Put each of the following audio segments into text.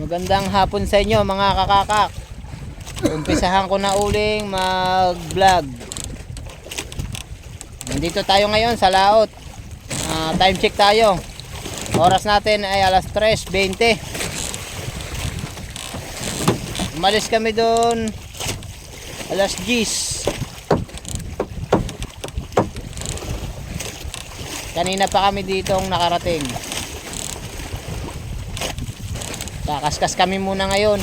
Magandang hapon sa inyo mga kakakak. Umpisahan ko na uling mag-vlog. Nandito tayo ngayon sa laot. Ah, time check tayo. Oras natin ay alas 3.20. Umalis kami doon alas 10. Kanina pa kami ditong nakarating. Kakaskas kami muna ngayon.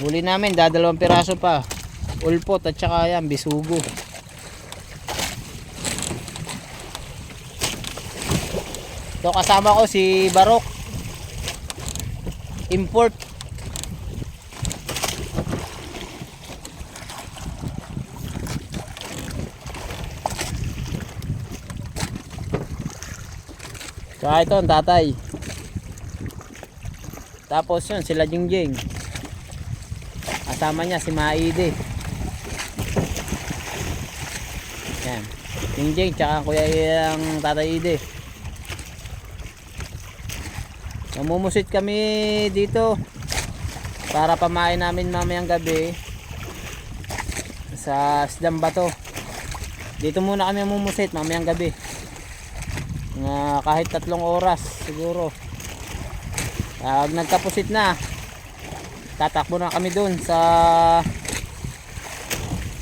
Huli namin, dadalawang piraso pa. Ulpot at saka yan, bisugo. Ito kasama ko si Barok. Import. Tsaka ito ang tatay. Tapos yun, sila Jingjing. Kasama niya si Maide. Yan. Jingjing, tsaka kuya yung tatay Ide. Namumusit kami dito para pamain namin mamayang gabi sa Isdang Bato. Dito muna kami namumusit mamayang gabi nga kahit tatlong oras siguro. Pag nagkapusit na. Tatakbo na kami dun sa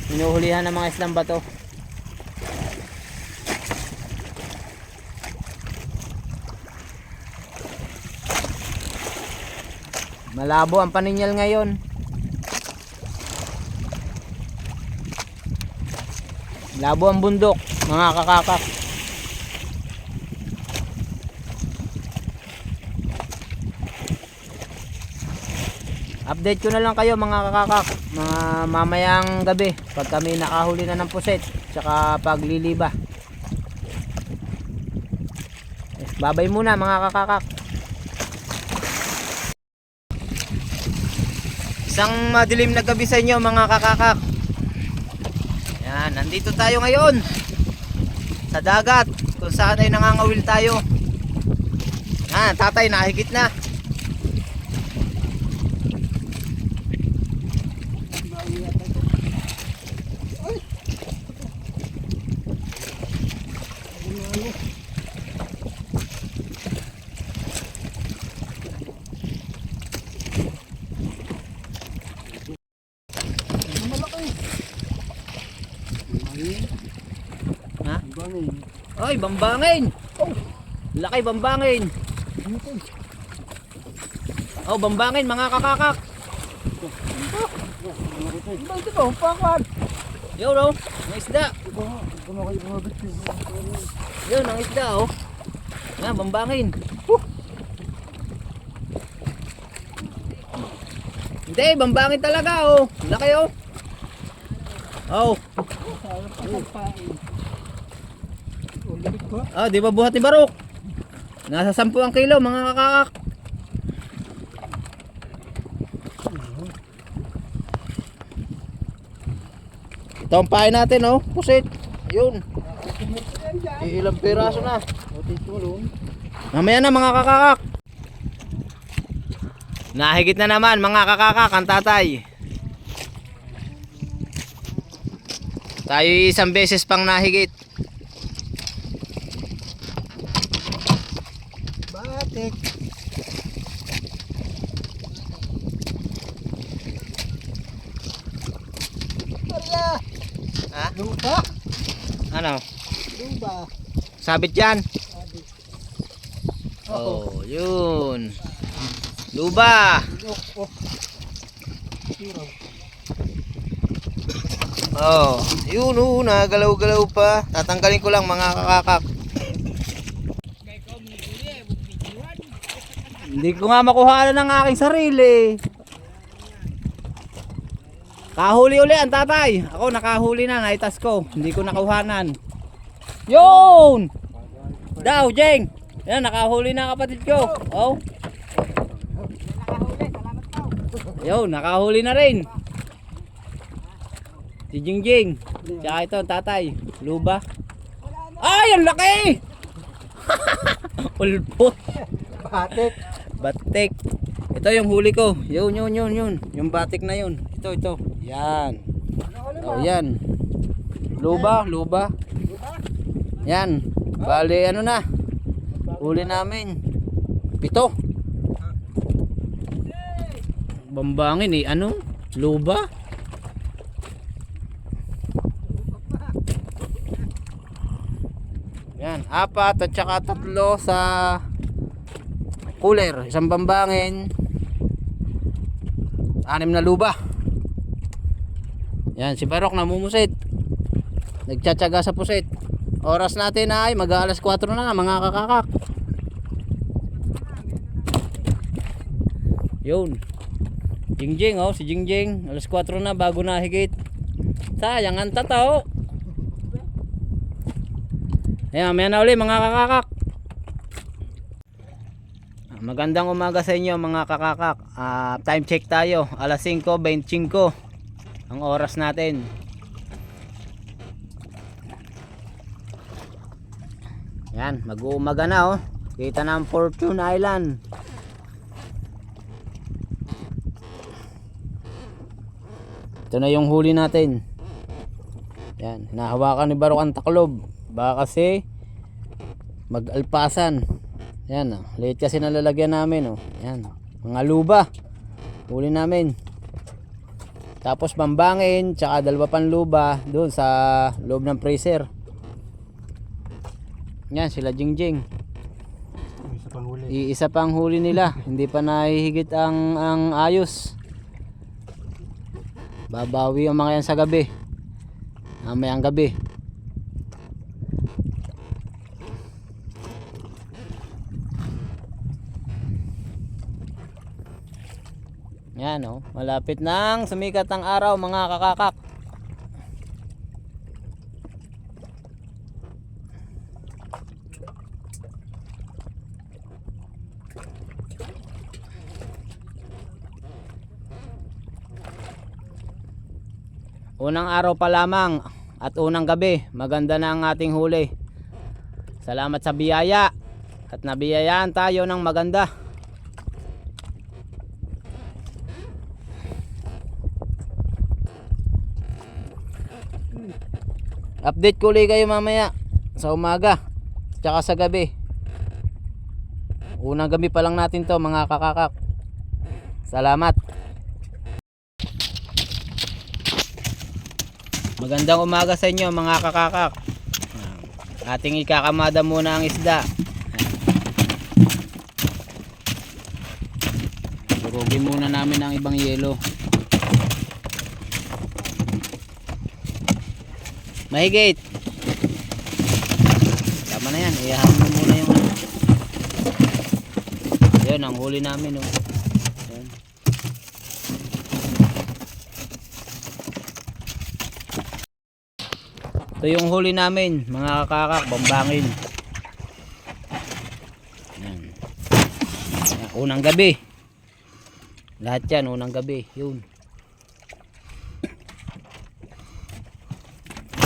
hinuhulihan ng mga islang bato. Malabo ang paninyal ngayon. Labo ang bundok mga kakakak Update ko na lang kayo mga kakakak mga mamayang gabi pag kami nakahuli na ng puset tsaka pagliliba. Yes, babay muna mga kakakak. Isang madilim na gabi sa inyo mga kakakak. Yan, nandito tayo ngayon sa dagat kung saan ay nangangawil tayo. Yan, tatay nakikit na. Ha? Ay, bambangin. Laki bambangin. Oh, bambangin mga kakakak. Ito ba? Pakwan! Yo, no. Ang isda. Ano? Yun, ang isda, oh. Nga, bambangin. Hindi, bambangin talaga, oh. Laki, oh. Oh. Ah, di ba buhat ni Barok? Nasa 10 ang kilo, mga kakakak. Ito ang pain natin, oh. Pusit. Yun. Ilang piraso na. Mamaya na mga kakakak. Nahigit na naman mga kakakak ang tatay. Tayo isang beses pang nahigit. Batik. Ha? Lupa. Ano? Lupa. Sabit yan? Sabi. Oh, yun. Luba. Oh. Yun oh, nagalaw-galaw pa. Tatanggalin ko lang mga kakakak. Hindi ko nga makuha ng aking sarili. Kahuli uli ang tatay. Ako nakahuli na, naitas ko. Hindi ko nakuhanan. Yun! Daw, Jeng! Yan, nakahuli na kapatid ko. Oh. Yun, nakahuli na rin. Si Jingjing. Tsaka ito, tatay. Luba. Ay, ang laki! Ulpot. Batik. Batik. Ito yung huli ko. Yun, yun, yun, yun. Yung batik na yun. Ito, ito. Yan. Oh, yan. Luba, luba. Yan. Bali, ano na. Huli namin. Pito. Bambangin eh. Ano? Luba? Yan. Apat at saka tatlo sa cooler. Isang bambangin. Anim na luba. Yan. Si Barok namumusit. Nagtsatsaga sa pusit. Oras natin ay mag alas 4 na mga kakakak. Yun. Jingjing oh, si Jingjing. Alas 4 na bago na higit. Sayang ang tataw. Ayan, may na uli mga kakakak. Magandang umaga sa inyo mga kakakak. Ah, time check tayo. Alas 5.25 ang oras natin. Yan, mag-uumaga na oh. Kita na ang Fortune Island. Ito na yung huli natin. Yan, hinahawakan ni Barok ang taklob. Baka kasi mag-alpasan. Yan, oh. late kasi nalalagyan namin. Oh. Yan, mga luba. Huli namin. Tapos bambangin, tsaka dalawa pang luba doon sa loob ng freezer. Yan, sila Jingjing. Isa pang huli. Iisa pang huli nila. Hindi pa nahihigit ang, ang ayos. Babawi ang mga yan sa gabi. Mamayang gabi. Yan oh, malapit nang sumikat ang araw mga kakakak. Unang araw pa lamang at unang gabi, maganda na ang ating huli. Salamat sa biyaya at nabiyayaan tayo ng maganda. Update ko ulit kayo mamaya sa umaga tsaka sa gabi. Unang gabi pa lang natin to mga kakakak. Salamat. Magandang umaga sa inyo mga kakakak. Ating ikakamada muna ang isda. Durugin muna namin ang ibang yelo. Mahigit. Tama na yan. Iyahan mo muna yung ano. Yun, ang huli namin. Oh. Yan. Ito yung huli namin, mga kakak, bambangin. Yan. Yan, Unang gabi. Lahat yan, unang gabi. Yun.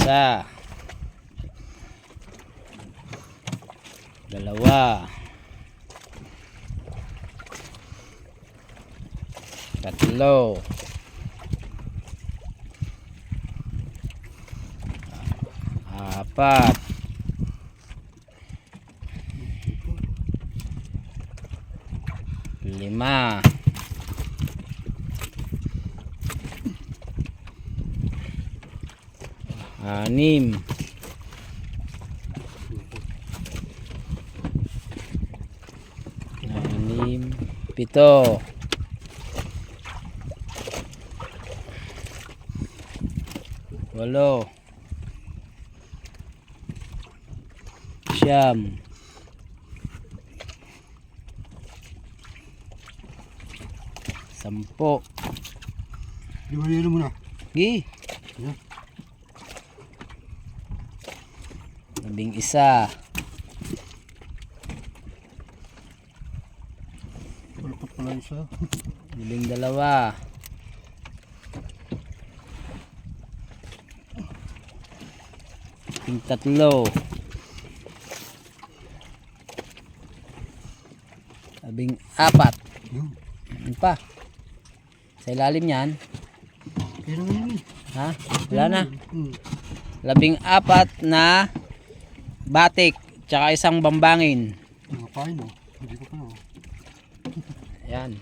Isa. Dalawa. Tatlo. Apat. Lima. Anim. Anim. Pito. Walo. Siyam. Sampo. Di ba yelo muna? Gi. Labing isa. Pala isa. Labing dalawa. Labing tatlo. Labing apat. Yun. Ano pa? Sa ilalim yan. Pero ngayon eh. Ha? Wala na. Hmm. Labing apat na batik. Tsaka isang bambangin. Mga pain oh. Hindi ko pa. Yan.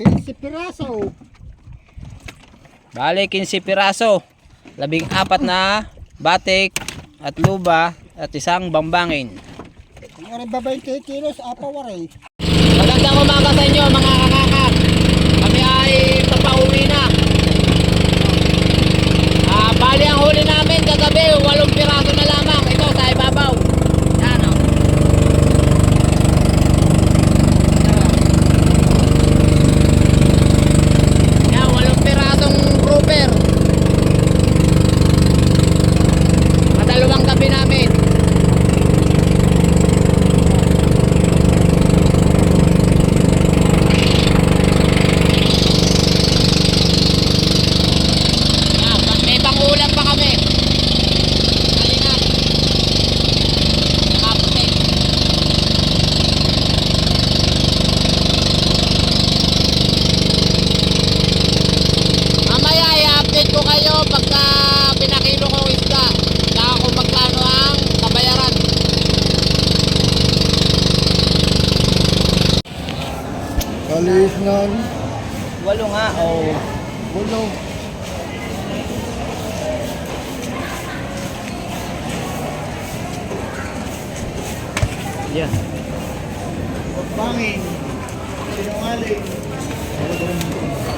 15 piraso. Bale, 15 piraso. Labing apat na batik at luba at isang bambangin. Ang oras ba 20 kilos? Apa waray. Magandang umaga sa inyo mga kakakak. Kami ay papauwi na. Ah, bali ang huli namin kagabi, walong piraso na lamang. Ito sa ibabaw. Yan o. Yan, walong pirasong grouper. Madalawang gabi namin. Yan, pag may pangulam pa kami. Kalingan. Nakaputi. Mamaya i-update ko kayo pagka pinakilo ko ang isda. Saka kung magkano ang kabayaran. Kalis nan. Walo nga, oh. Bulo. Yan. Pangin. Sinungaling. Wala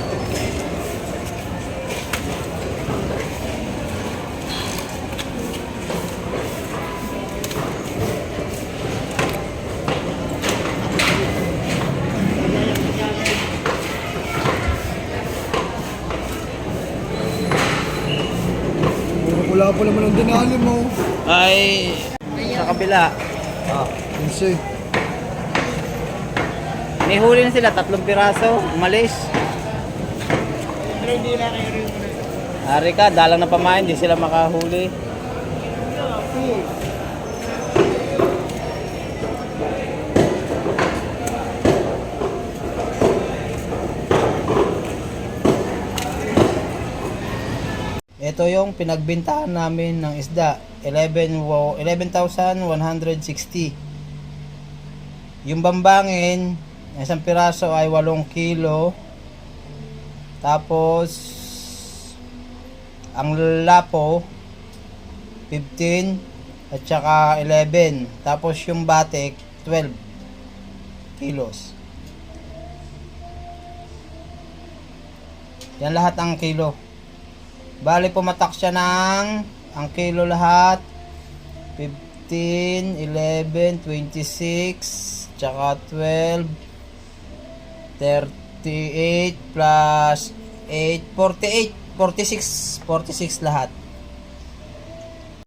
pa naman ang dinali mo. Ay, sa kabila. Oh. Kasi, May huli na sila, tatlong piraso, umalis. pero hindi na kayo rin Ari ka, dalang na pamain, di sila makahuli. Ito yung pinagbintahan namin ng isda, 11 wo- 11,160. Yung bambangin, isang piraso ay 8 kilo. Tapos ang lapo 15 at saka 11 tapos yung batik 12 kilos yan lahat ang kilo bali pumatak siya ng ang kilo lahat. 15 11 26 tsaka 12 38 plus 8 48 46 46 lahat